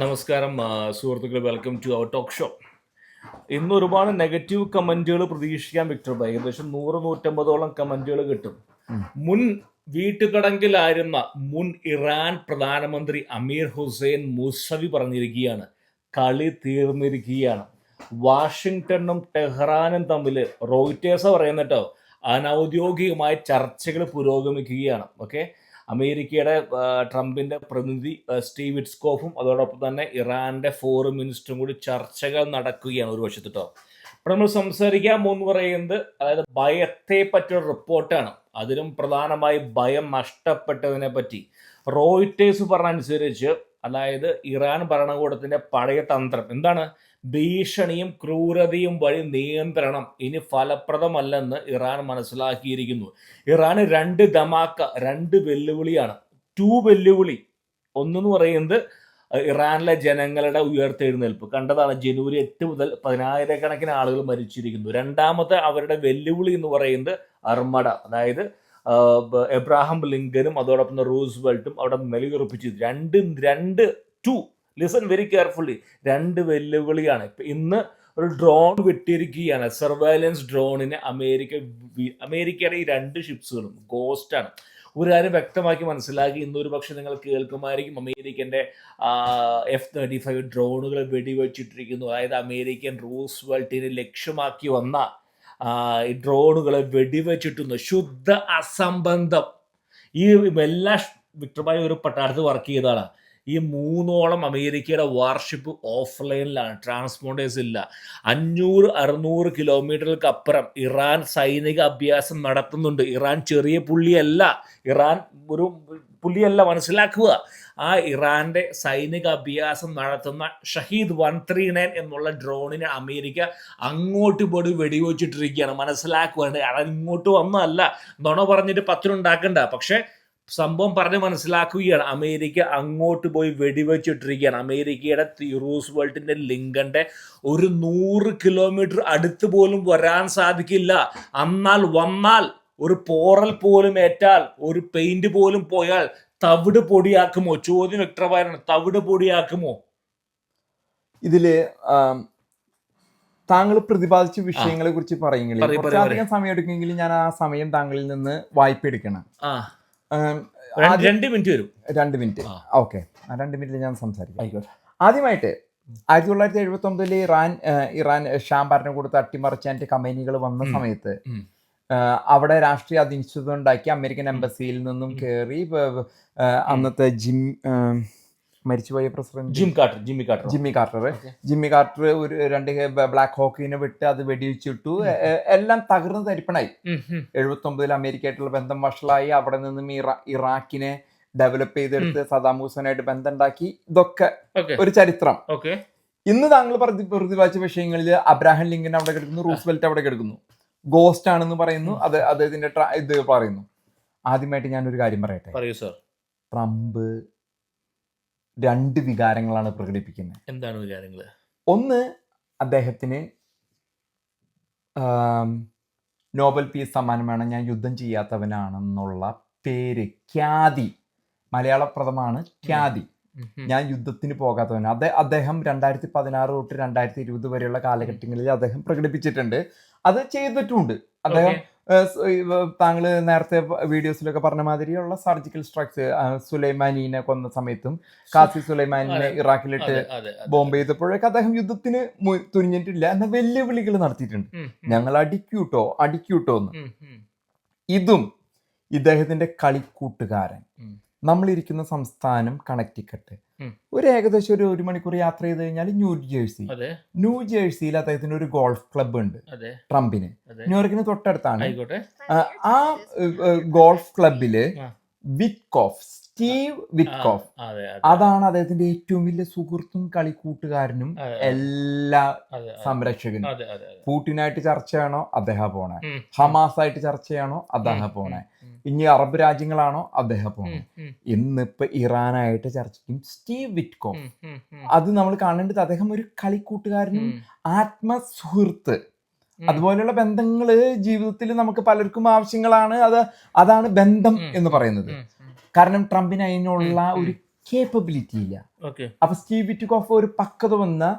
നമസ്കാരം സുഹൃത്തുക്കളെ welcome to our talk show ഇന്ന് ഒരുപാട് നെഗറ്റീവ് കമന്റുകൾ പ്രതീക്ഷിക്കാൻ വിക്ടർ ഏകദേശം നൂറ് നൂറ്റമ്പതോളം കമന്റുകൾ കിട്ടും. മുൻ വീട്ടുകടങ്കിലായിരുന്ന മുൻ ഇറാൻ പ്രധാനമന്ത്രി അമീർ ഹുസൈൻ മുസവി പറഞ്ഞിരിക്കുകയാണ്. കളി തീർന്നിരിക്കുകയാണ്. വാഷിങ്ടണും ടെഹ്റാനും തമ്മിൽ റോയിറ്റേഴ്സ് പറയുന്ന കേട്ടോ അനൗദ്യോഗികമായ ചർച്ചകൾ പുരോഗമിക്കുകയാണ്. ഓക്കെ അമേരിക്കയുടെ ട്രംപിന്റെ പ്രതിനിധി സ്റ്റീവ് ഇറ്റ്സ്കോഫും അതോടൊപ്പം തന്നെ ഇറാന്റെ ഫോറിൻ മിനിസ്റ്ററും കൂടി ചർച്ചകൾ നടക്കുകയാണ് ഒരു വശത്ത് കേട്ടോ അപ്പോൾ നമ്മൾ സംസാരിക്കാൻ പോകുന്ന പറയുന്നത് അതായത് ഭയത്തെ പറ്റിയൊരു റിപ്പോർട്ടാണ്. അതിലും പ്രധാനമായി ഭയം നഷ്ടപ്പെട്ടതിനെ പറ്റി. റോയിറ്റേഴ്സ് പറഞ്ഞ അനുസരിച്ച് അതായത് ഇറാൻ ഭരണകൂടത്തിന്റെ പഴയ തന്ത്രം. എന്താണ്? ഭീഷണിയും ക്രൂരതയും വഴി നിയന്ത്രണം ഇനി ഫലപ്രദമല്ലെന്ന് ഇറാൻ മനസ്സിലാക്കിയിരിക്കുന്നു. ഇറാൻ രണ്ട് ധമാക്ക രണ്ട് വെല്ലുവിളിയാണ്. ടു വെല്ലുവിളി. ഒന്നെന്ന് പറയുന്നത് ഇറാനിലെ ജനങ്ങളുടെ ഉയർത്തെഴുന്നേൽപ്പ്. കണ്ടതാണ് ജനുവരി എട്ട് മുതൽ പതിനായിരക്കണക്കിന് ആളുകൾ മരിച്ചിരിക്കുന്നു. രണ്ടാമത്തെ അവരുടെ വെല്ലുവിളി എന്ന് പറയുന്നത് അർമട അതായത് എബ്രാഹം ലിങ്കനും അതോടൊപ്പം റൂസ്വെൽട്ടും അവിടെ നിലയുറപ്പിച്ചു രണ്ട് രണ്ട് ടു ലിസൺ വെരി കെയർഫുള്ളി രണ്ട് വെല്ലുവിളിയാണ്. ഇപ്പം ഇന്ന് ഒരു ഡ്രോൺ വെട്ടിയിരിക്കുകയാണ്. സർവൈലൻസ് ഡ്രോണിന് അമേരിക്ക അമേരിക്കയുടെ ഈ രണ്ട് ഷിപ്സുകളും ഗോസ്റ്റാണ് ഒരു കാര്യം വ്യക്തമാക്കി മനസ്സിലാക്കി. ഇന്നൊരു പക്ഷെ നിങ്ങൾ കേൾക്കുമായിരിക്കും അമേരിക്കന്റെ എഫ് തേർട്ടി ഫൈവ് ഡ്രോണുകൾ വെടിവെച്ചിട്ടിരിക്കുന്നു. അതായത് അമേരിക്കൻ റൂസ്വെൽറ്റിനെ ലക്ഷ്യമാക്കി വന്ന ഈ ഡ്രോണുകളെ വെടിവെച്ചിട്ടുന്നു ശുദ്ധ അസംബന്ധം. ഈ എല്ലാ വിക്ടമായ ഒരു പട്ടാളത്ത് വർക്ക് ചെയ്തതാണ്. ഈ മൂന്നോളം അമേരിക്കയുടെ വാർഷിപ്പ് ഓഫ്ലൈനിലാണ്. ട്രാൻസ്പോണ്ടേഴ്സ് ഇല്ല. അഞ്ഞൂറ് അറുന്നൂറ് കിലോമീറ്ററുകൾക്ക് അപ്പുറം ഇറാൻ സൈനിക അഭ്യാസം നടത്തുന്നുണ്ട്. ഇറാൻ ചെറിയ പുള്ളിയല്ല. ഇറാൻ ഒരു പുള്ളിയല്ല മനസ്സിലാക്കുക. ആ ഇറാന്റെ സൈനിക അഭ്യാസം നടത്തുന്ന ഷഹീദ് വൺ ത്രീ നയൻ എന്നുള്ള ഡ്രോണിനെ അമേരിക്ക അങ്ങോട്ട് പോയി വെടിവെച്ചിട്ടിരിക്കുകയാണ്. മനസ്സിലാക്കുകയാണ്. അത് ഇങ്ങോട്ട് വന്നതല്ല. നുണ പറഞ്ഞിട്ട് പത്തിനുണ്ടാക്കണ്ട. പക്ഷെ സംഭവം പറഞ്ഞ് മനസ്സിലാക്കുകയാണ്. അമേരിക്ക അങ്ങോട്ട് പോയി വെടിവെച്ചിട്ടിരിക്കുകയാണ്. അമേരിക്കയുടെ റൂസ്വെൽറ്റിന്റെ ലിങ്കന്റെ ഒരു നൂറ് കിലോമീറ്റർ അടുത്ത് പോലും വരാൻ സാധിക്കില്ല. അന്നാൽ വന്നാൽ ഒരു പോറൽ പോലും ഏറ്റാൽ ഒരു പെയിന്റ് പോലും പോയാൽ തവിട് പൊടിയാക്കുമോ? ചോദ്യം വ്യക്തമായാണ് തവിട് പൊടിയാക്കുമോ? ഇതിൽ താങ്കൾ പ്രതിപാദിച്ച വിഷയങ്ങളെ കുറിച്ച് പറയുന്നില്ല കുറച്ചധികം സമയം എടുക്കുമെങ്കിൽ ഞാൻ ആ സമയം താങ്കളിൽ നിന്ന് വായ്പ എടുക്കണം രണ്ട് മിനിറ്റ് വരും. രണ്ട് മിനിറ്റ്. ഓക്കെ. ആ രണ്ട് മിനിറ്റ് ഞാൻ സംസാരിക്കാം. ആദ്യമായിട്ട് ആയിരത്തി തൊള്ളായിരത്തി എഴുപത്തി ഒമ്പതിൽ ഇറാൻ ഇറാൻ ഷാം കൊടുത്ത് അട്ടിമറിച്ച് അതിന്റെ കമ്പനികൾ വന്ന സമയത്ത് അവിടെ രാഷ്ട്രീയ അധിഷ്ഠിതം ഉണ്ടാക്കി അമേരിക്കൻ എംബസിയിൽ നിന്നും. കയറി അന്നത്തെ ജിം മരിച്ചുപോയ president Jim Carter Jimmy Carter Jimmy Carter. Jimmy Carter ഒരു രണ്ട് ബ്ലാക്ക് ഹോക്കിനെ വിട്ട് അത് വെടിവെച്ചിട്ടു. എല്ലാം തകർന്ന് തരിപ്പണായി. ഉം, ഉം. എഴുപത്തി ഒമ്പതിൽ അമേരിക്കയായിട്ടുള്ള ബന്ധം വഷളായി. അവിടെ നിന്നും ഇറാ- ഇറാഖിനെ ഡെവലപ്പ് ചെയ്തെടുത്ത് സദാം ഹുസൈനായിട്ട് ബന്ധം ഉണ്ടാക്കി ഇതൊക്കെ ഒരു ചരിത്രം. ഓക്കെ. ഇന്ന് താങ്കൾ പ്രതി പ്രതിപാദിച്ച വിഷയങ്ങളിൽ അബ്രാഹിം ലിങ്കൻ അവിടെ കിടക്കുന്നു റൂസ്വെൽറ്റ് അവിടെ കിടക്കുന്നു. ഗോസ്റ്റ് ആണെന്ന് പറയുന്നു. അത് അദ്ദേഹത്തിന്റെ ഇതിന്റെ ഇത് പറയുന്നു. ആദ്യമായിട്ട് ഞാനൊരു കാര്യം പറയട്ടെ? പറയൂ സർ. ട്രംപ് രണ്ട് വികാരങ്ങളാണ് പ്രകടിപ്പിക്കുന്നത്. എന്താണ് വികാരങ്ങൾ ഒന്ന് അദ്ദേഹത്തിന് നോബൽ പീസ് സമ്മാനം വേണം ഞാൻ യുദ്ധം ചെയ്യാത്തവനാണെന്നുള്ള പേര്. ഖ്യാതി. മലയാളപ്രദമാണ് ഖ്യാതി. ഞാൻ യുദ്ധത്തിന് പോകാത്തവൻ അതെ അദ്ദേഹം രണ്ടായിരത്തി പതിനാറ് തൊട്ട് രണ്ടായിരത്തി ഇരുപത് വരെയുള്ള കാലഘട്ടങ്ങളിൽ അദ്ദേഹം പ്രകടിപ്പിച്ചിട്ടുണ്ട്. അത് ചെയ്തിട്ടുമുണ്ട് അദ്ദേഹം. താങ്കൾ നേരത്തെ വീഡിയോസിലൊക്കെ പറഞ്ഞ മാതിരിയുള്ള സർജിക്കൽ സ്ട്രൈക്സ് സുലൈമാനിനെ കൊന്ന സമയത്തും കാസി സുലൈമാനിനെ. ഇറാഖിലിട്ട്. ബോംബ് ചെയ്തപ്പോഴൊക്കെ അദ്ദേഹം യുദ്ധത്തിന് തുനിഞ്ഞിട്ടില്ല എന്ന വെല്ലുവിളികൾ നടത്തിയിട്ടുണ്ട്. ഞങ്ങൾ അടിക്കൂട്ടോ അടിക്കൂട്ടോ എന്ന്. ഇതും ഇദ്ദേഹത്തിന്റെ കളിക്കൂട്ടുകാരൻ. നമ്മളിരിക്കുന്ന സംസ്ഥാനം കണക്റ്റിക്കട്ട്. ഒരു ഏകദേശം ഒരു ഒരു മണിക്കൂർ യാത്ര ചെയ്ത് കഴിഞ്ഞാൽ ന്യൂ ജേഴ്സി. ന്യൂ ജേഴ്സിയിൽ അദ്ദേഹത്തിന് ഒരു ഗോൾഫ് ക്ലബ്ബ് ഉണ്ട് ട്രംപിന്. ന്യൂയോർക്കിന് തൊട്ടടുത്താണ്. ആ, ഗോൾഫ് ക്ലബിൽ ആ. Steve Witkoff. അതെ അതെ അതാണ് അദ്ദേഹത്തിന്റെ ഏറ്റവും വലിയ സുഹൃത്തും കളിക്കൂട്ടുകാരനും എല്ലാ. സംരക്ഷകനും. പൂട്ടിനായിട്ട് ചർച്ചയാണോ അദ്ദേഹം പോണേ. ഹമാസായിട്ട് ചർച്ചയാണോ അദ്ദേഹം പോണേ. ഇനി അറബ് രാജ്യങ്ങളാണോ? അദ്ദേഹം പോണേ. ഇന്നിപ്പോ ഇറാനായിട്ട് ചർച്ചയ്ക്കും സ്റ്റീവ് വിറ്റ്കോഫ്. അത് നമ്മൾ കാണേണ്ടത് അദ്ദേഹം ഒരു കളിക്കൂട്ടുകാരനും ആത്മസുഹൃത്ത്. അതുപോലെയുള്ള ബന്ധങ്ങൾ ജീവിതത്തിൽ നമുക്ക് പലർക്കും ആവശ്യങ്ങളാണ്. അത് അതാണ് ബന്ധം എന്ന് പറയുന്നത്. കാരണം ട്രംപിന് അതിനുള്ള. ഒരു കേപ്പബിലിറ്റി ഇല്ല. അപ്പൊ സ്റ്റീവ് വിറ്റുകോഫ് ഒരു പക്വത വന്ന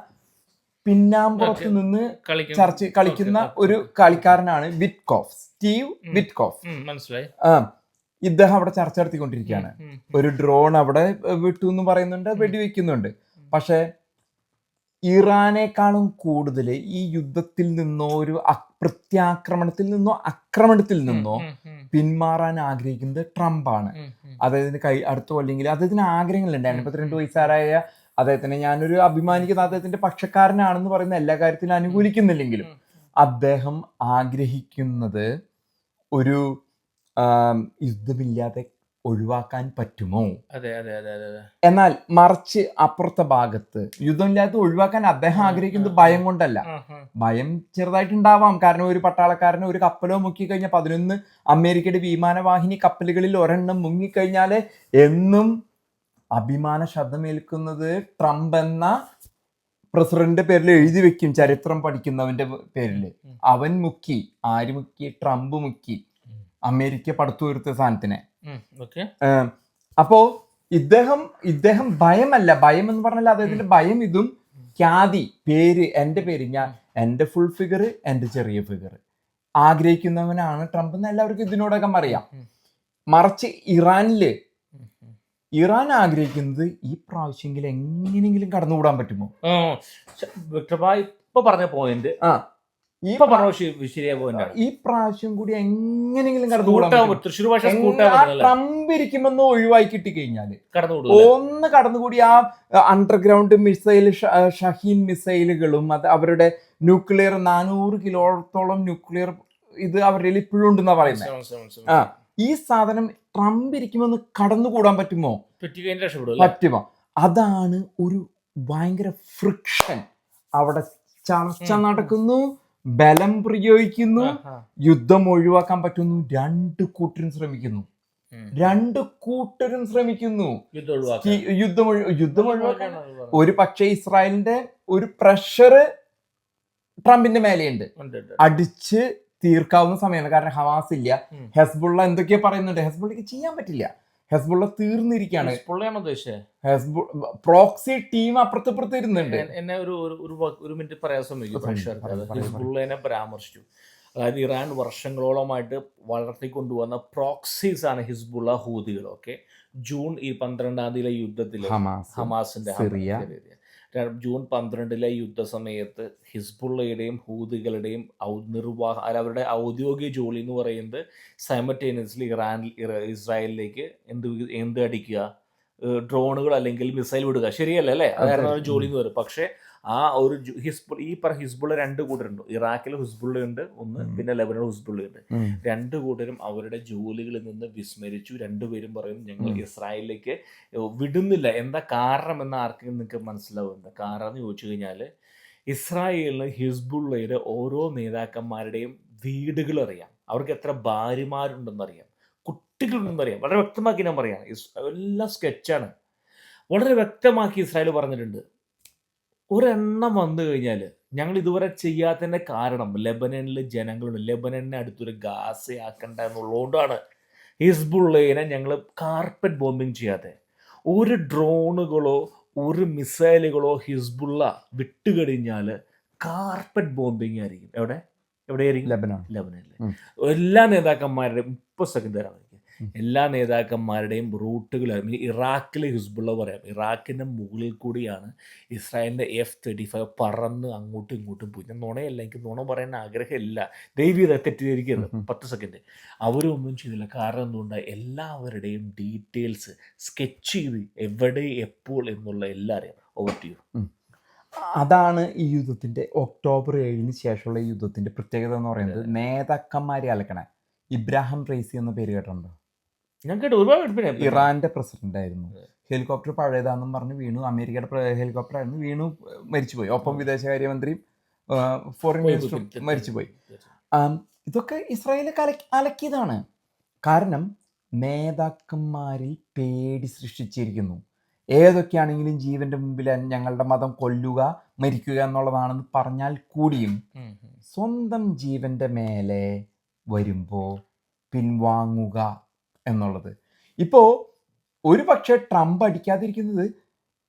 പിന്നാമ്പുറത്ത് നിന്ന് ചർച്ച കളിക്കുന്ന. ഒരു കളിക്കാരനാണ് വിറ്റ്കോഫ്. സ്റ്റീവ് വിറ്റ് വിറ്റ്കോഫ്. മനസ്സിലായി. ആ ഇദ്ദേഹം അവിടെ ചർച്ച നടത്തിക്കൊണ്ടിരിക്കുകയാണ്. ഒരു ഡ്രോൺ അവിടെ വിട്ടു എന്ന് പറയുന്നുണ്ട് വെടിവെക്കുന്നുണ്ട്. പക്ഷെ ഇറാനേക്കാളും കൂടുതൽ ഈ യുദ്ധത്തിൽ നിന്നോ ഒരു പ്രത്യാക്രമണത്തിൽ നിന്നോ ആക്രമണത്തിൽ നിന്നോ പിന്മാറാൻ ആഗ്രഹിക്കുന്നത് ട്രംപാണ്. അദ്ദേഹത്തിന് കൈ അടുത്ത കൊല്ലെങ്കിൽ അദ്ദേഹത്തിന് ആഗ്രഹങ്ങളുണ്ട്. എൺപത്തിരണ്ട് വയസ്സാരായ അദ്ദേഹത്തിനെ ഞാനൊരു അഭിമാനിക്കുന്ന അദ്ദേഹത്തിന്റെ പക്ഷക്കാരനാണെന്ന് പറയുന്ന എല്ലാ കാര്യത്തിലും അനുകൂലിക്കുന്നില്ലെങ്കിലും അദ്ദേഹം ആഗ്രഹിക്കുന്നത് ഒരു യുദ്ധമില്ലാതെ ഒഴിവാക്കാൻ പറ്റുമോ? അതെ അതെ അതെ അതെ എന്നാൽ മറിച്ച് അപ്പുറത്തെ ഭാഗത്ത് യുദ്ധമില്ലാതെ ഒഴിവാക്കാൻ അദ്ദേഹം ആഗ്രഹിക്കുന്നത് ഭയം കൊണ്ടല്ല. ഭയം ചെറുതായിട്ടുണ്ടാവാം. കാരണം ഒരു പട്ടാളക്കാരന് ഒരു കപ്പലോ മുക്കിക്കഴിഞ്ഞാൽ പതിനൊന്ന് അമേരിക്കയുടെ വിമാനവാഹിനി കപ്പലുകളിൽ ഒരെണ്ണം മുങ്ങിക്കഴിഞ്ഞാൽ എന്നും അഭിമാന ശബ്ദമേൽക്കുന്നത് ട്രംപ് എന്ന പ്രസിഡന്റിന്റെ പേരിൽ എഴുതി വെക്കും ചരിത്രം പഠിക്കുന്നവന്റെ പേരിൽ. അവൻ മുക്കി ആര് മുക്കി? ട്രംപ് മുക്കി. അമേരിക്ക പടുത്തുയർത്തിയ സാധനത്തിനെ. അപ്പോ ഇദ്ദേഹം ഇദ്ദേഹം ഭയമല്ല. ഭയം എന്ന് പറഞ്ഞാൽ അദ്ദേഹത്തിന്റെ ഭയം ഇതും ഖ്യാതി പേര് എന്റെ പേര്. ഞാൻ എന്റെ ഫുൾ ഫിഗർ എന്റെ ചെറിയ ഫിഗർ ആഗ്രഹിക്കുന്നവനാണ് ട്രംപ് എന്ന് എല്ലാവർക്കും ഇതിനോടകം അറിയാം. മറിച്ച് ഇറാനിൽ. ഇറാൻ ആഗ്രഹിക്കുന്നത് ഈ പ്രാവശ്യമെങ്കിലും എങ്ങനെയെങ്കിലും കടന്നുകൂടാൻ പറ്റുമോ? ഇപ്പൊ പറഞ്ഞ പോയിന്റ് ആ. ഈ ഈ പ്രാവശ്യം കൂടി എങ്ങനെയെങ്കിലും കടന്നുകൂടാൻ ഒഴിവായി ട്രംപ് ഇരിക്കുമെന്ന് ഒഴിവാക്കി കിട്ടി കഴിഞ്ഞാൽ കടന്നുകൂടും ഒന്ന് കടന്നുകൂടി ആ അണ്ടർഗ്രൗണ്ട് മിസൈൽ ഷഹീൻ മിസൈലുകളും അത് അവരുടെ ന്യൂക്ലിയർ നാനൂറ് കിലോത്തോളം ന്യൂക്ലിയർ ഇത് അവരുടെ ഇപ്പോഴും ഉണ്ടെന്നാ പറയുന്നത് ആ ഈ സാധനം ട്രംപ് ഇരിക്കുമെന്ന് കടന്നുകൂടാൻ പറ്റുമോ? പറ്റുമോ? അതാണ് ഒരു ഭയങ്കര ഫ്രിക്ഷൻ അവിടെ ചർച്ച നടക്കുന്നു. ബലം പ്രയോഗിക്കുന്നു. യുദ്ധം ഒഴിവാക്കാൻ പറ്റുന്നു രണ്ട് കൂട്ടരും ശ്രമിക്കുന്നു. രണ്ട് കൂട്ടരും ശ്രമിക്കുന്നു യുദ്ധം യുദ്ധം ഒഴിവാക്കാൻ. ഒരു പക്ഷേ ഇസ്രായേലിന്റെ ഒരു പ്രഷർ ട്രംപിന്റെ മേലെയുണ്ട്. അടിച്ച് തീർക്കാവുന്ന സമയമാണ് കാരണം ഹമാസ് ഇല്ല. ഹെസ്ബുള്ള എന്തൊക്കെയാ പറയുന്നുണ്ട് ഹെസ്ബുള്ളക്ക് ചെയ്യാൻ പറ്റില്ല ഹെസ്ബുള്ള തീർന്നിരിക്കുകയാണ് ഉദ്ദേശിച്ചത് ഹെസ്ബു പ്രോക്സി ടീം അപ്പുറത്തപ്പുറത്ത് ഇരുന്നുണ്ട് എന്നെ ഒരു ഒരു- ഒരു മിനിറ്റ് പറയാൻ ശ്രമിക്കും ഹിസ്ബുള്ളനെ പരാമർശിച്ചു. അതായത് ഇറാൻ വർഷങ്ങളോളമായിട്ട് വളർത്തിക്കൊണ്ടുവന്ന പ്രോക്സീസ് ആണ് ഹിസ്ബുള്ള ഹൂതികൾ ഓക്കെ? ജൂൺ ഈ പന്ത്രണ്ടാം തീയതിയിലെ യുദ്ധത്തിൽ ഹമാസ് ഹമാസിന്റെ സിറിയ. ജൂൺ പന്ത്രണ്ടിലെ യുദ്ധസമയത്ത് ഹിസ്ബുള്ളയുടെയും ഹൂതികളുടെയും ഔ- നിർവാഹ അല്ല, അവരുടെ ഔദ്യോഗിക ജോലി എന്ന് പറയുന്നത് സൈമറ്റേനിയസ്ലി ഇറാൻ ഇസ്രായേലിലേക്ക് എന്ത് എന്ത് അടിക്കുക? ഡ്രോണുകൾ അല്ലെങ്കിൽ മിസൈൽ വിടുക. ശരിയല്ല അല്ലേ? അതായിരുന്നു ജോലി എന്ന് പറയും പക്ഷേ ആ ഒരു ഹിസ്ബുൾ ഈ പറ ഹിസ്ബുള്ള രണ്ട് കൂട്ടരുണ്ട്. ഇറാഖിൽ ഹിസ്ബുള്ള ഉണ്ട് ഒന്ന് പിന്നെ ലെബനോൺ ഹിസ്ബുള്ള ഉണ്ട് രണ്ട് കൂടരും കൂട്ടരും അവരുടെ ജോലികളിൽ നിന്ന് വിസ്മരിച്ചു. രണ്ടുപേരും പറയും ഞങ്ങൾ ഇസ്രായേലിലേക്ക് വിടുന്നില്ല. എന്താ കാരണം എന്ന് ആർക്കും നിങ്ങൾക്ക് മനസ്സിലാവുന്നത് കാരണം എന്ന് ചോദിച്ചു കഴിഞ്ഞാൽ ഇസ്രായേലിന് ഹിസ്ബുള്ളയുടെ ഓരോ നേതാക്കന്മാരുടെയും വീടുകൾ അറിയാം അവർക്ക് എത്ര ഭാര്യമാരുണ്ടെന്ന് അറിയാം കുട്ടികളുണ്ടെന്ന് അറിയാം വളരെ വ്യക്തമാക്കി ഞാൻ പറയാം എല്ലാം സ്കെച്ചാണ് വളരെ വ്യക്തമാക്കി ഇസ്രായേൽ പറഞ്ഞിട്ടുണ്ട്. ഒരെണ്ണം വന്നു കഴിഞ്ഞാൽ ഞങ്ങൾ ഇതുവരെ ചെയ്യാത്തതിന്റെ കാരണം ലെബനനിലെ ജനങ്ങളുണ്ട്. ലെബനനെ അടുത്തൊരു ഗാസയാക്കണ്ട എന്നുള്ളതുകൊണ്ടാണ് ഹിസ്ബുള്ളേനെ ഞങ്ങൾ കാർപ്പറ്റ് ബോംബിങ് ചെയ്യാതെ ഒരു ഡ്രോണുകളോ ഒരു മിസൈലുകളോ ഹിസ്ബുള്ള വിട്ടുകഴിഞ്ഞാൽ കാർപ്പറ്റ് ബോംബിങ് ആയിരിക്കും. എവിടെ? എവിടെയായിരിക്കും? ലെബനൻ ലെബനനിൽ. എല്ലാ നേതാക്കന്മാരുടെയും മുപ്പത് സെക്കൻഡ് തരാം. എനിക്ക് ഉം. എല്ലാ നേതാക്കന്മാരുടെയും റൂട്ടുകൾ ഇറാഖിലെ ഹിസ്ബുള്ള പറയാം. ഇറാഖിന്റെ മുകളിൽ കൂടിയാണ് ഇസ്രായേലിന്റെ എഫ് തേർട്ടി ഫൈവ് പറന്ന് അങ്ങോട്ടും ഇങ്ങോട്ടും പോയി. ഞാൻ നുണയല്ല എനിക്ക് നുണ പറയാൻ ആഗ്രഹമില്ല. ദൈവീത തെറ്റിദ്ധരിക്കരുത് ഉം, ഉം. പത്ത് സെക്കൻഡ് അവരൊന്നും ചെയ്തില്ല. കാരണം എന്തുകൊണ്ടാണ് എല്ലാവരുടെയും ഡീറ്റെയിൽസ് സ്കെച്ച് ചെയ്ത് എവിടെ എപ്പോൾ എന്നുള്ള എല്ലാവരെയും ഓവർ ടു യു അതാണ് ഈ യുദ്ധത്തിന്റെ ഒക്ടോബർ ഏഴിന് ശേഷമുള്ള യുദ്ധത്തിന്റെ യുദ്ധത്തിന്റെ പ്രത്യേകത എന്ന് പറയുന്നത് നേതാക്കന്മാരെ അലക്കണേ. ഇബ്രാഹിം റൈസി എന്ന പേര് കേട്ടിട്ടുണ്ടോ? ഞാൻ കേട്ടു ഒരുപാട് ഇറാന്റെ പ്രസിഡന്റ് ആയിരുന്നു. ഹെലികോപ്റ്റർ പഴയതാണെന്നും പറഞ്ഞ് വീണു. അമേരിക്കയുടെ ഹെലികോപ്റ്റർ ആയിരുന്നു. വീണു മരിച്ചുപോയി. ഒപ്പം വിദേശകാര്യമന്ത്രിയും ഫോറിൻ മിനിസ്റ്റർ മിനിസ്റ്ററും മരിച്ചുപോയി. ഇതൊക്കെ ഇസ്രായേൽ കല അലക്കിയതാണ്. കാരണം നേതാക്കന്മാരിൽ പേടി സൃഷ്ടിച്ചിരിക്കുന്നു. ഏതൊക്കെയാണെങ്കിലും ജീവന്റെ മുമ്പിൽ ഞങ്ങളുടെ മതം കൊല്ലുക മരിക്കുക എന്നുള്ളതാണെന്ന് പറഞ്ഞാൽ കൂടിയും. സ്വന്തം ജീവന്റെ മേലെ വരുമ്പോൾ പിൻവാങ്ങുക എന്നുള്ളത്. ഇപ്പോൾ ഒരു പക്ഷേ ട്രംപ് അടിക്കാതിരിക്കുന്നത്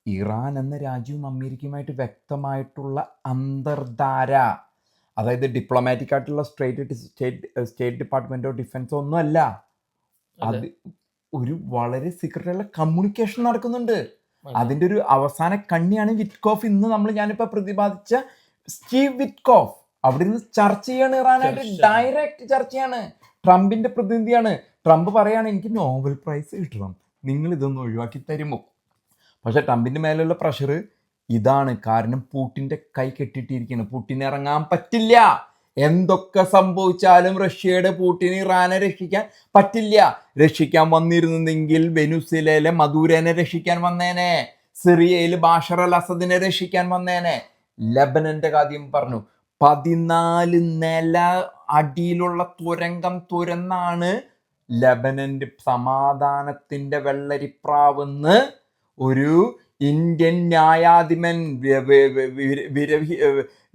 ഇറാൻ എന്ന രാജ്യവും അമേരിക്കയുമായിട്ട് വ്യക്തമായിട്ടുള്ള അന്തർധാര അതായത് ഡിപ്ലോമാറ്റിക് ആയിട്ടുള്ള സ്റ്റേറ്റ് സ്റ്റേറ്റ് സ്റ്റേറ്റ് ഡിപ്പാർട്ട്മെന്റോ ഡിഫൻസോ ഒന്നുമല്ല. അത്. ഒരു വളരെ സീക്രട്ടായിട്ടുള്ള കമ്മ്യൂണിക്കേഷൻ നടക്കുന്നുണ്ട്. അതിന്റെ ഒരു അവസാന കണ്ണിയാണ് വിറ്റ്കോഫ്. ഇന്ന് നമ്മൾ ഞാനിപ്പോൾ പ്രതിപാദിച്ച സ്റ്റീവ് വിറ്റ്കോഫ്. അവിടെ നിന്ന് ചർച്ച ചെയ്യാണ് ഇറാനായിട്ട് ഡയറക്റ്റ് ചർച്ചയാണ്. ട്രംപിന്റെ പ്രതിനിധിയാണ്. ട്രംപ് പറയാണ് എനിക്ക് നോബൽ പ്രൈസ് കിട്ടണം. നിങ്ങൾ ഇതൊന്ന് ഒഴിവാക്കി തരുമോ? പക്ഷേ ട്രംപിന്റെ മേലുള്ള പ്രഷർ ഇതാണ്. കാരണം പൂട്ടിന്റെ കൈ കെട്ടിട്ടിരിക്കുകയാണ് പൂട്ടിന് ഇറങ്ങാൻ പറ്റില്ല. എന്തൊക്കെ സംഭവിച്ചാലും റഷ്യയുടെ പൂട്ടിന് ഇറാനെ രക്ഷിക്കാൻ പറ്റില്ല. രക്ഷിക്കാൻ വന്നിരുന്നെങ്കിൽ വെനുസിലയിലെ മദൂരനെ രക്ഷിക്കാൻ വന്നേനെ. സിറിയയിൽ ബാഷർ അൽ അസദിനെ രക്ഷിക്കാൻ വന്നേനെ. ലബനന്റെ കാര്യം പറഞ്ഞു. പതിനാല് നില അടിയിലുള്ള തുരങ്കം തുരന്നാണ് ലബനന്റെ സമാധാനത്തിന്റെ വെള്ളരിപ്രാവെന്ന് ഒരു ഇന്ത്യൻ ന്യായാധിപൻ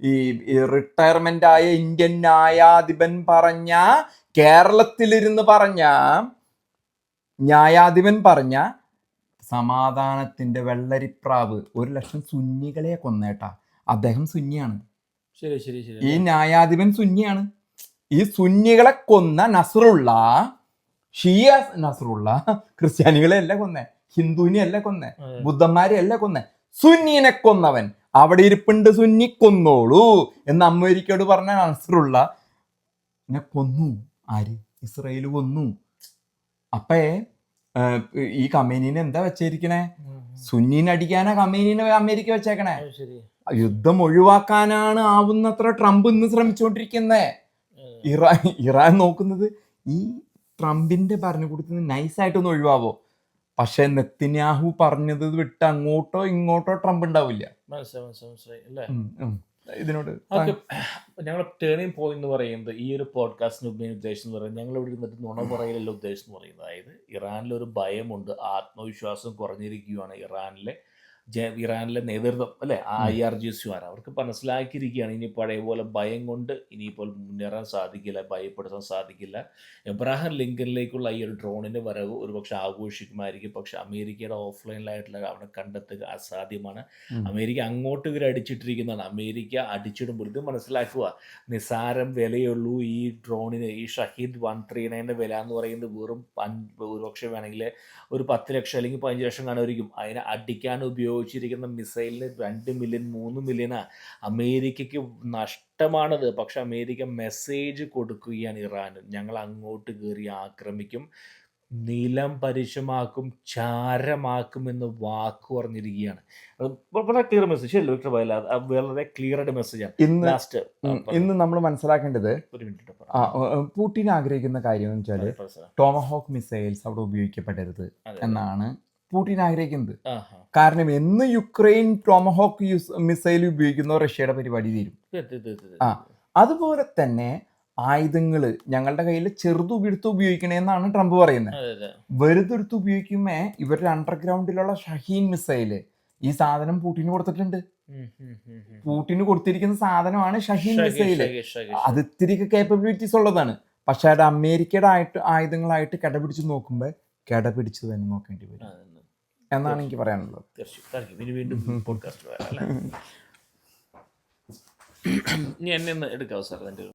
ഈ റിട്ടയർമെന്റ് ആയ ഇന്ത്യൻ ന്യായാധിപൻ പറഞ്ഞ കേരളത്തിലിരുന്ന് പറഞ്ഞ ന്യായാധിപൻ പറഞ്ഞ സമാധാനത്തിന്റെ വെള്ളരിപ്രാവ് ഒരു ലക്ഷം സുന്നികളെ കൊന്നേട്ടാ. അദ്ദേഹം സുന്നിയാണ്. ശരി ശരി ശരി. ഈ ന്യായാധിപൻ സുന്നിയാണ്. ഈ സുന്നികളെ കൊന്ന നസറുള്ള ഷിയ നസറുള്ള ക്രിസ്ത്യാനികളെ അല്ല കൊന്നേ ഹിന്ദുവിനെ അല്ല കൊന്നേ ബുദ്ധന്മാരെ അല്ല കൊന്നേ. സുന്നീനെ കൊന്നവൻ. അവിടെ ഇരിപ്പുണ്ട് സുന്നി കൊന്നോളൂ എന്ന് അമേരിക്കയോട് പറഞ്ഞ നസറുള്ള എന്നെ കൊന്നു. ആര്? ഇസ്രയേൽ കൊന്നു. അപ്പേ ഈ കമേനീനെ എന്താ വെച്ചിരിക്കണേ? സുന്നീനെ അടിക്കാനാ കമേനീനെ അമേരിക്ക വെച്ചേക്കണേ. യുദ്ധം ഒഴിവാക്കാനാണ് ആവുന്നത്ര ട്രംപ് ഇന്ന് ശ്രമിച്ചുകൊണ്ടിരിക്കുന്നത് ഇറാൻ ഇറാൻ നോക്കുന്നത് ഈ ട്രംപിന്റെ ഭരണകൂടത്തിൽ നിന്ന് നൈസായിട്ടൊന്ന് ഒഴിവാവോ? പക്ഷെ നെത്തിന്യാഹു പറഞ്ഞത് വിട്ട് അങ്ങോട്ടോ ഇങ്ങോട്ടോ ട്രംപ് ഉണ്ടാവില്ല. ഇതിനോട് ഞങ്ങൾ ടേണിംഗ് പോയി എന്ന് പറയുന്നത് ഈ ഒരു പോഡ്കാസ്റ്റിന് ഉദ്ദേശം എന്ന് പറയുന്നത് ഞങ്ങൾ ഇവിടെ ഇരുന്നിട്ട് നുണ പറയലല്ല ഉദ്ദേശം എന്ന് പറയുന്നത്. അതായത് ഇറാനിലൊരു ഭയമുണ്ട് ആത്മവിശ്വാസം കുറഞ്ഞിരിക്കുകയാണ് ഇറാനിലെ. ഇറാനിലെ നേതൃത്വം അല്ലെ? ഐ ആർ ജി എസ് അവർക്ക് മനസ്സിലാക്കിയിരിക്കുകയാണ് ഇനി പഴയ പോലെ ഭയം കൊണ്ട് ഇനിയിപ്പോൾ മുന്നേറാൻ സാധിക്കില്ല ഭയപ്പെടുത്താൻ സാധിക്കില്ല. എബ്രാഹിം ലിങ്കനിലേക്കുള്ള ഈ ഒരു ഡ്രോണിന്റെ വരവ് ഒരുപക്ഷെ ആഘോഷിക്കുമായിരിക്കും. പക്ഷെ അമേരിക്കയുടെ ഓഫ്ലൈനിലായിട്ടുള്ള അവിടെ കണ്ടെത്തുക അസാധ്യമാണ്. അമേരിക്ക അങ്ങോട്ട് ഇവർ അടിച്ചിട്ടിരിക്കുന്നതാണ്. അമേരിക്ക അടിച്ചിടുമ്പോൾ ഇത് മനസ്സിലാക്കുക. നിസാരം വിലയുള്ളൂ ഈ ഡ്രോണിന്. ഈ ഷഹീദ് വൺ ത്രീ നയന്റെ വില എന്ന് പറയുന്നത് വെറും അഞ്ച് ഒരുപക്ഷെ വേണമെങ്കിൽ ഒരു പത്ത് ലക്ഷം അല്ലെങ്കിൽ പതിനഞ്ച് ലക്ഷം കാണുമായിരിക്കും. അതിനെ അടിക്കാൻ ഉപയോഗിച്ചിരിക്കുന്ന മിസൈലിന് രണ്ട് മില്യൺ മൂന്ന് മില്യനാ അമേരിക്കയ്ക്ക് നഷ്ടമാണത്. പക്ഷെ അമേരിക്ക മെസ്സേജ് കൊടുക്കുകയാണ് ഇറാന്. ഞങ്ങൾ അങ്ങോട്ട് കയറി ആക്രമിക്കും നിലം പരിശമാക്കും ചാരമാക്കും എന്ന് വാക്ക് പറഞ്ഞിരിക്കുകയാണ്. വളരെ ക്ലിയർ മെസ്സേജ് അല്ലേ ഡോക്ടർ ബൈല വളരെ ക്ലിയർ ആയിട്ട് മെസ്സേജാണ് ഇന്ന് ലാസ്റ്റ് ഇന്ന് നമ്മൾ മനസ്സിലാക്കേണ്ടത് ഒരു മിനിറ്റ് പൂട്ടിൻ ആഗ്രഹിക്കുന്ന കാര്യം എന്ന് വെച്ചാൽ ടോമഹോക്ക് മിസൈൽസ് അവിടെ ഉപയോഗിക്കപ്പെടരുത് എന്നാണ് പുടിൻ ആഗ്രഹിക്കുന്നത്. കാരണം എന്ന് യുക്രൈൻ ടോമഹോക്ക് യൂസ് മിസൈൽ ഉപയോഗിക്കുന്ന റഷ്യയുടെ പരിപാടി തീരും. ആ. അതുപോലെ തന്നെ ആയുധങ്ങൾ ഞങ്ങളുടെ കയ്യിൽ ചെറുത് എടുത്ത് ഉപയോഗിക്കണേന്നാണ് ട്രംപ് പറയുന്നത് വെറുതെടുത്ത് ഉപയോഗിക്കുമ്പോ ഇവരുടെ അണ്ടർഗ്രൗണ്ടിലുള്ള ഷഹീൻ മിസൈൽ ഈ സാധനം പൂട്ടിന് കൊടുത്തിട്ടുണ്ട്. പൂട്ടിന് കൊടുത്തിരിക്കുന്ന സാധനമാണ് ഷഹീൻ മിസൈൽ. അത് ഇത്തിരി കേപ്പബിലിറ്റീസ് ഉള്ളതാണ്. പക്ഷെ അത് അമേരിക്കയുടെ ആയിട്ട് ആയുധങ്ങളായിട്ട് കിടപിടിച്ച് നോക്കുമ്പോൾ കിടപിടിച്ച് തന്നെ നോക്കേണ്ടി വരും. എന്നാണ് എനിക്ക് പറയാനുള്ളത്. തീർച്ചയായും. ഇനി വീണ്ടും പോഡ്കാസ്റ്റ് വരാം അല്ലേ? ഇനി എന്നെ ഒന്ന് എടുക്കാവോ സാർ എന്റെ